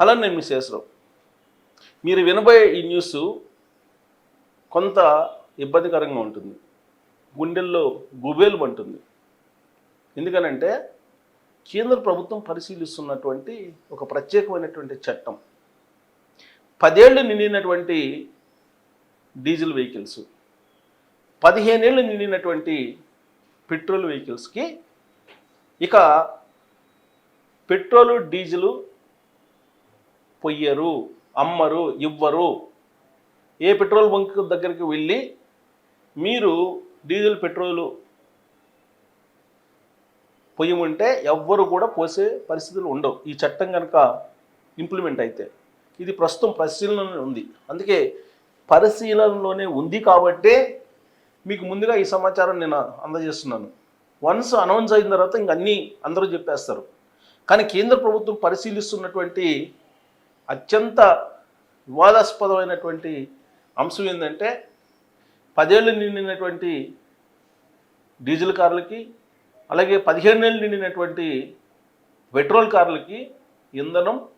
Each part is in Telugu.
హలో నేను మీ శేషరావు మీరు వినబోయే ఈ న్యూస్ కొంత ఇబ్బందికరంగా ఉంటుంది. గుండెల్లో గుబేలు పంటుంది ఎందుకనంటే కేంద్ర ప్రభుత్వం పరిశీలిస్తున్నటువంటి ఒక ప్రత్యేకమైనటువంటి చట్టం. పదేళ్ళు నిండినటువంటి డీజిల్ వెహికల్స్. పదిహేనేళ్ళు నిండినటువంటి పెట్రోల్ వెహికల్స్కి ఇక పెట్రోలు డీజిలు పొయ్యరు అమ్మరు ఇవ్వరు. ఏ పెట్రోల్ బంక్ దగ్గరికి వెళ్ళి మీరు డీజిల్ పెట్రోలు పొయ్యమంటే ఎవ్వరు కూడా పోసే పరిస్థితులు ఉండవు. ఈ చట్టం కనుక ఇంప్లిమెంట్ అయితే ఇది ప్రస్తుతం పరిశీలనలో ఉంది. అందుకే పరిశీలనలోనే ఉంది కాబట్టే మీకు ముందుగా ఈ సమాచారం నేను అందజేస్తున్నాను. వన్స్ అనౌన్స్ అయిన తర్వాత ఇంక అన్నీ అందరూ చెప్పేస్తారు. కానీ కేంద్ర ప్రభుత్వం పరిశీలిస్తున్నటువంటి అత్యంత వివాదాస్పదమైనటువంటి అంశం ఏంటంటే పదేళ్ళు నిండినటువంటి డీజిల్ కార్లకి అలాగే పదిహేను ఏళ్ళు నిండినటువంటి పెట్రోల్ కార్లకి ఇంధనం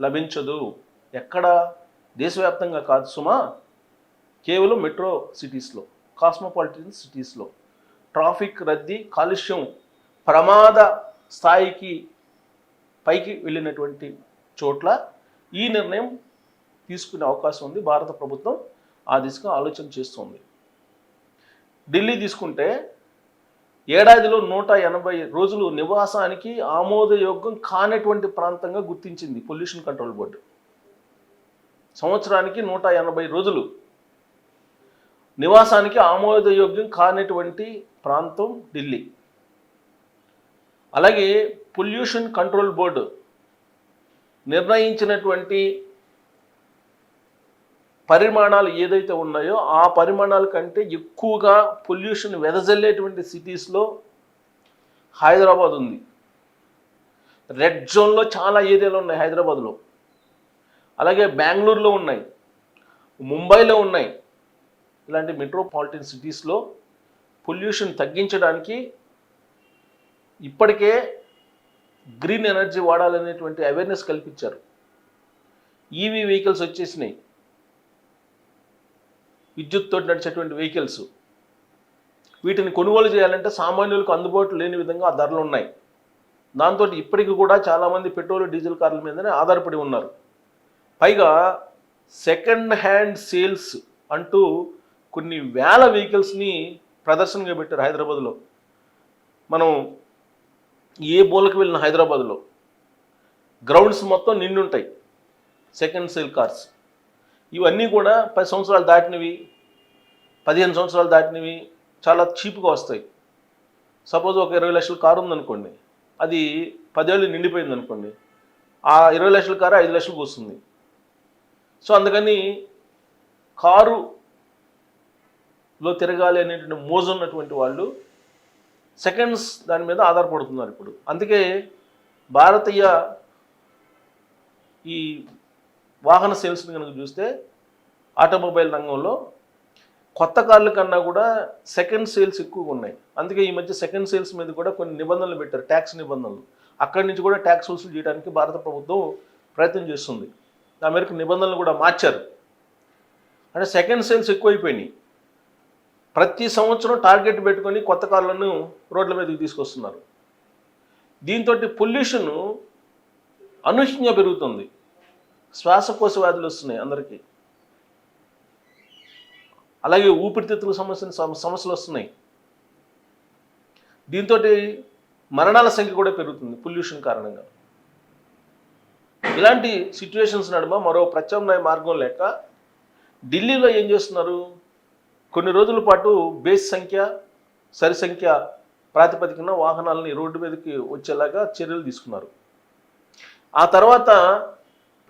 లభించదు. ఎక్కడ? దేశవ్యాప్తంగా కాదు. సుమా కేవలం మెట్రో సిటీస్లో కాస్మోపాలిటన్ సిటీస్లో. ట్రాఫిక్ రద్దీ కాలుష్యం ప్రమాద స్థాయికి పైకి వెళ్ళినటువంటి చోట్ల ఈ నిర్ణయం తీసుకునే అవకాశం ఉంది. భారత ప్రభుత్వం ఆ దిశగా ఆలోచన చేస్తుంది. ఢిల్లీ తీసుకుంటే ఏడాదిలో నూట ఎనభై రోజులు నివాసానికి ఆమోదయోగ్యం కానటువంటి ప్రాంతంగా గుర్తించింది పొల్యూషన్ కంట్రోల్ బోర్డు సంవత్సరానికి నూట ఎనభై రోజులు నివాసానికి ఆమోదయోగ్యం కానటువంటి ప్రాంతం ఢిల్లీ. అలాగే పొల్యూషన్ కంట్రోల్ బోర్డు నిర్ణయించినటువంటి పరిమాణాలు ఏదైతే ఉన్నాయో ఆ పరిమాణాల కంటే ఎక్కువగా పొల్యూషన్ వెదజల్లేటువంటి సిటీస్లో హైదరాబాద్ ఉంది. రెడ్ జోన్లో చాలా ఏరియాలు ఉన్నాయి హైదరాబాద్లో. అలాగే బెంగళూరులో ఉన్నాయి. ముంబైలో ఉన్నాయి. ఇలాంటి మెట్రోపాలిటన్ సిటీస్లో పొల్యూషన్ తగ్గించడానికి ఇప్పటికే గ్రీన్ ఎనర్జీ వాడాలనేటువంటి అవేర్నెస్ కల్పించారు. ఈవీ వెహికల్స్ వచ్చేసినాయి. విద్యుత్తో నడిచేటువంటి వెహికల్స్ వీటిని కొనుగోలు చేయాలంటే సామాన్యులకు అందుబాటులో లేని విధంగా ఆ ధరలు ఉన్నాయి. దాంతో ఇప్పటికి కూడా చాలామంది పెట్రోల్ డీజిల్ కార్ల మీదనే ఆధారపడి ఉన్నారు. పైగా సెకండ్ హ్యాండ్ సేల్స్ అంటూ కొన్ని వేల వెహికల్స్ని ప్రదర్శనగా పెట్టారు హైదరాబాద్లో. మనం ఏ బోలకు వెళ్ళిన హైదరాబాద్లో? గ్రౌండ్స్ మొత్తం నిండుంటాయి. Second sale cars. ఇవన్నీ కూడా పది సంవత్సరాలు దాటినవి. పదిహేను సంవత్సరాలు దాటినవి. చాలా చీప్గా వస్తాయి. సపోజ్ ఒక ఇరవై లక్షల కారు ఉందనుకోండి. అది పదేళ్ళు నిండిపోయింది అనుకోండి ఆ ఇరవై లక్షల కారు ఐదు లక్షలకు వస్తుంది. సో అందుకని కారులో తిరగాలి అనేటువంటి మోజు ఉన్నటువంటి వాళ్ళు సెకండ్స్ దాని మీద ఆధారపడుతున్నారు ఇప్పుడు. అందుకే భారతీయ ఈ వాహన సేల్స్ని కనుక చూస్తే ఆటోమొబైల్ రంగంలో కొత్త కార్ల కన్నా కూడా సెకండ్ సేల్స్ ఎక్కువగా ఉన్నాయి. అందుకే ఈ మధ్య సెకండ్ సేల్స్ మీద కూడా కొన్ని నిబంధనలు పెట్టారు ట్యాక్స్ నిబంధనలు. అక్కడి నుంచి కూడా ట్యాక్స్ వసూలు చేయడానికి భారత ప్రభుత్వం ప్రయత్నం చేస్తుంది. ఆ మేరకు నిబంధనలు కూడా మార్చారు. అంటే సెకండ్ సేల్స్ ఎక్కువైపోయినాయి. ప్రతి సంవత్సరం టార్గెట్ పెట్టుకొని కొత్త కార్లను రోడ్ల మీదకి తీసుకొస్తున్నారు. దీంతో పొల్యూషన్ అనూహ్యంగా పెరుగుతుంది. శ్వాసకోశ వ్యాధులు వస్తున్నాయి అందరికీ. అలాగే ఊపిరితిత్తుల సమస్య సమస్యలు వస్తున్నాయి. దీంతో మరణాల సంఖ్య కూడా పెరుగుతుంది పొల్యూషన్ కారణంగా. ఇలాంటి సిచ్యువేషన్స్ నడుమ మరో ప్రత్యామ్నాయ మార్గం లేక ఢిల్లీలో ఏం చేస్తున్నారు? కొన్ని రోజుల పాటు బేస్ సంఖ్య సరి సంఖ్య ప్రాతిపదికన వాహనాలని రోడ్డు మీదకి వచ్చేలాగా చర్యలు తీసుకున్నారు. ఆ తర్వాత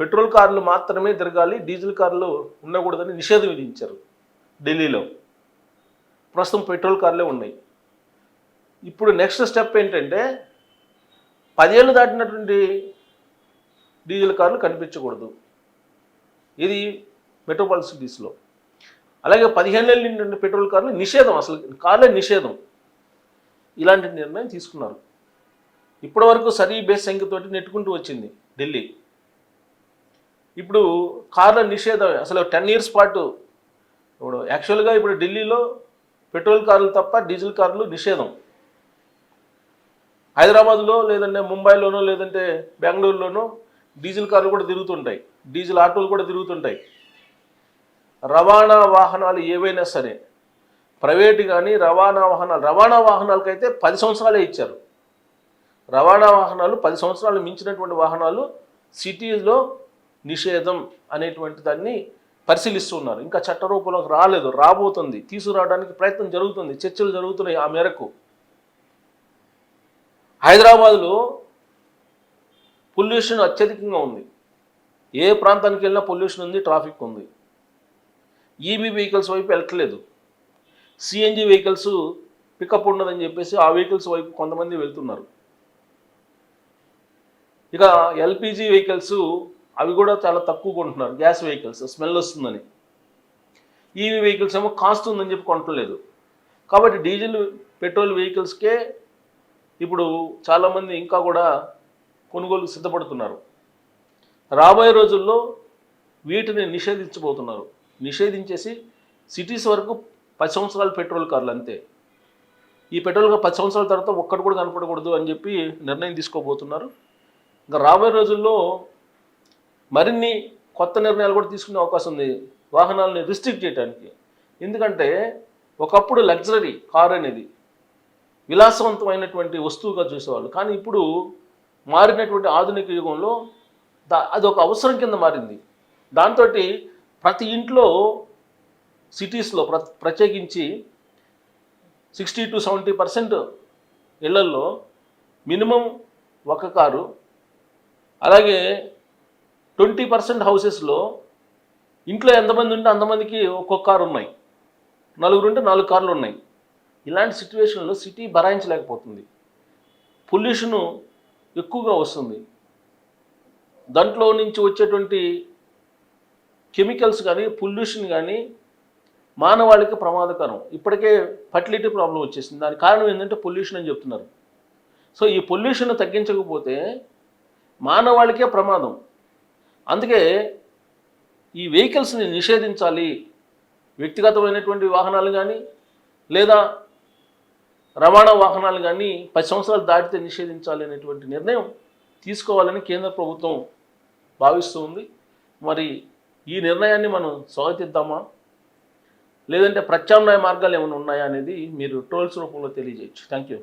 పెట్రోల్ కార్లు మాత్రమే తిరగాలి డీజిల్ కార్లు ఉండకూడదని నిషేధం విధించారు ఢిల్లీలో. ప్రస్తుతం పెట్రోల్ కార్లే ఉన్నాయి. ఇప్పుడు నెక్స్ట్ స్టెప్ ఏంటంటే పదేళ్ళు దాటినటువంటి డీజిల్ కార్లు కనిపించకూడదు. ఇది మెట్రోపాలిటన్ సిటీస్లో. అలాగే పదిహేను నెలలు నిండిన పెట్రోల్ కార్లు నిషేధం అసలు కార్లే నిషేధం. ఇలాంటి నిర్ణయం తీసుకున్నారు. ఇప్పటివరకు సరీ బేస్ సంఖ్యతోటి నెట్టుకుంటూ వచ్చింది ఢిల్లీ. ఇప్పుడు కార్ల నిషేధం అసలు టెన్ ఇయర్స్ పాటు ఇప్పుడు యాక్చువల్గా ఇప్పుడు ఢిల్లీలో పెట్రోల్ కార్లు తప్ప డీజిల్ కార్లు నిషేధం. హైదరాబాద్లో లేదంటే ముంబైలోనో లేదంటే బెంగళూరులోనో డీజిల్ కార్లు కూడా తిరుగుతుంటాయి. డీజిల్ ఆటోలు కూడా తిరుగుతుంటాయి. రవాణా వాహనాలు ఏవైనా సరే ప్రైవేట్ కానీ రవాణా వాహనాలు రవాణా వాహనాలకైతే పది సంవత్సరాలే ఇచ్చారు. రవాణా వాహనాలు పది సంవత్సరాలు మించినటువంటి వాహనాలు సిటీలో నిషేధం అనేటువంటి దాన్ని పరిశీలిస్తున్నారు. ఇంకా చట్టరూపంలోకి రాలేదు రాబోతుంది తీసుకురావడానికి ప్రయత్నం జరుగుతుంది చర్చలు జరుగుతున్నాయి ఆ మేరకు. హైదరాబాద్లో పొల్యూషన్ అత్యధికంగా ఉంది. ఏ ప్రాంతానికి వెళ్ళినా పొల్యూషన్ ఉంది ట్రాఫిక్ ఉంది. ఈవీ వెహికల్స్ వైపు వెళ్ళట్లేదు. సిఎన్జి వెహికల్స్ పికప్ ఉండదని చెప్పేసి ఆ వెహికల్స్ వైపు కొంతమంది వెళ్తున్నారు. ఇక ఎల్పిజి వెహికల్స్ అవి కూడా చాలా తక్కువ కొంటున్నారు. గ్యాస్ వెహికల్స్ స్మెల్ వస్తుందని. ఈవీ వెహికల్స్ ఏమో కాస్ట్ ఉందని చెప్పి కొనట్లేదు. కాబట్టి డీజిల్ పెట్రోల్ వెహికల్స్కే ఇప్పుడు చాలామంది ఇంకా కూడా కొనుగోలు సిద్ధపడుతున్నారు. రాబోయే రోజుల్లో వీటిని నిషేధించబోతున్నారు. నిషేధించేసి సిటీస్ వరకు పది సంవత్సరాలు పెట్రోల్ కార్లు అంతే. ఈ పెట్రోల్ కార్ పది సంవత్సరాల తర్వాత ఒక్కటి కూడా కనపడకూడదు అని చెప్పి నిర్ణయం తీసుకోబోతున్నారు. ఇంకా రాబోయే రోజుల్లో మరిన్ని కొత్త నిర్ణయాలు కూడా తీసుకునే అవకాశం ఉంది. వాహనాలని రిస్ట్రిక్ట్ చేయడానికి ఎందుకంటే ఒకప్పుడు లగ్జరీ కార్ అనేది విలాసవంతమైనటువంటి వస్తువుగా చూసేవాళ్ళు. కానీ ఇప్పుడు మారినటువంటి ఆధునిక యుగంలో దా అది ఒక అవసరం కింద మారింది. దాంతో ప్రతి ఇంట్లో సిటీస్లో ప్ర ప్రత్యేకించి సిక్స్టీ టు సెవెంటీ పర్సెంట్ ఇళ్ళల్లో మినిమం ఒక కారు అలాగే ట్వంటీ పర్సెంట్ హౌసెస్లో ఇంట్లో ఎంతమంది ఉంటే అంతమందికి ఒక్కొక్క కారు ఉన్నాయి. నలుగురు ఉంటే నాలుగు కార్లు ఉన్నాయి. ఇలాంటి సిచ్యువేషన్లో సిటీ భరాయించలేకపోతుంది. పొల్యూషను ఎక్కువగా వస్తుంది. దాంట్లో నుంచి వచ్చేటువంటి కెమికల్స్ కానీ పొల్యూషన్ కానీ మానవాళికి ప్రమాదకరం. ఇప్పటికే ఫర్టిలిటీ ప్రాబ్లం వచ్చేసింది. దాని కారణం ఏంటంటే పొల్యూషన్ అని చెప్తున్నారు. సో ఈ పొల్యూషన్ తగ్గించకపోతే మానవాళికే ప్రమాదం. అందుకే ఈ వెహికల్స్ని నిషేధించాలి. వ్యక్తిగతమైనటువంటి వాహనాలు కానీ లేదా రవాణా వాహనాలు కానీ పది సంవత్సరాలు దాటితే నిషేధించాలి అనేటువంటి నిర్ణయం తీసుకోవాలని కేంద్ర ప్రభుత్వం భావిస్తూ ఉంది. మరి ఈ నిర్ణయాన్ని మనం స్వాగతిద్దామా? లేదంటే ప్రత్యామ్నాయ మార్గాలు ఏమైనా ఉన్నాయా అనేది మీరు టోల్స్ రూపంలో తెలియజేయచ్చు. Thank you